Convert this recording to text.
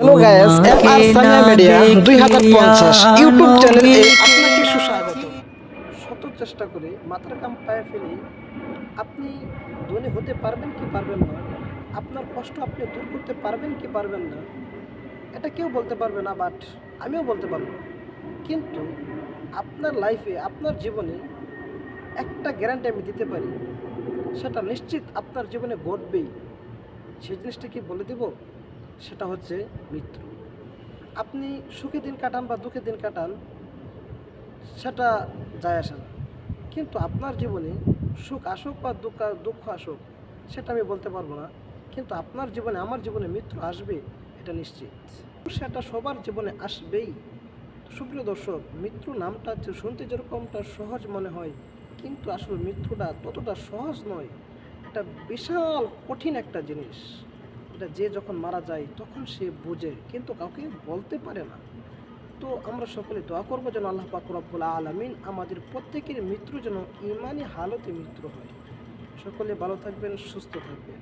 Hello guys M R Samia media দুই হাজার পঞ্চাশ ইউটিউব চ্যানেলে আপনাকে সুস্বাগত। শত চেষ্টা করে মাথার কাম পায়ে ফেলে আপনি ধনী হতে পারবেন কি পারবেন না আপনার কষ্ট আপনি দূর করতে পারবেন কি পারবেন না এটা কেউ বলতে পারবে না বাট আমিও বলতে পারব। কিন্তু আপনার লাইফে আপনার জীবনে একটা গ্যারান্টি আমি দিতে পারি সেটা নিশ্চিত আপনার জীবনে ঘটবেই। সেই জিনিসটা কি বলে দেব? সেটা হচ্ছে মৃত্যু। আপনি সুখে দিন কাটান বা দুঃখে দিন কাটান, সেটা যায় আসে না। কিন্তু আপনার জীবনে সুখ আসুক বা দুঃখ দুঃখ আসুক, সেটা আমি বলতে পারব না। কিন্তু আপনার জীবনে, আমার জীবনে মৃত্যু আসবে, এটা নিশ্চিত। সেটা সবার জীবনে আসবেই। সুপ্রিয় দর্শক মৃত্যু নামটা যে শুনতে যেরকমটা সহজ মনে হয়, কিন্তু আসলে মৃত্যুটা ততটা সহজ নয়, এটা বিশাল কঠিন একটা জিনিস। এটা যে যখন মারা যায়, তখন সে বোঝে, কিন্তু কাউকে বলতে পারে না। তো আমরা সকলে দোয়া করব যেন আল্লাহ পাক রব্বুল আলমিন আমাদের প্রত্যেকের মৃত্যু যেন ইমানই হালতে মৃত্যু হয়। সকলে ভালো থাকবেন, সুস্থ থাকবেন।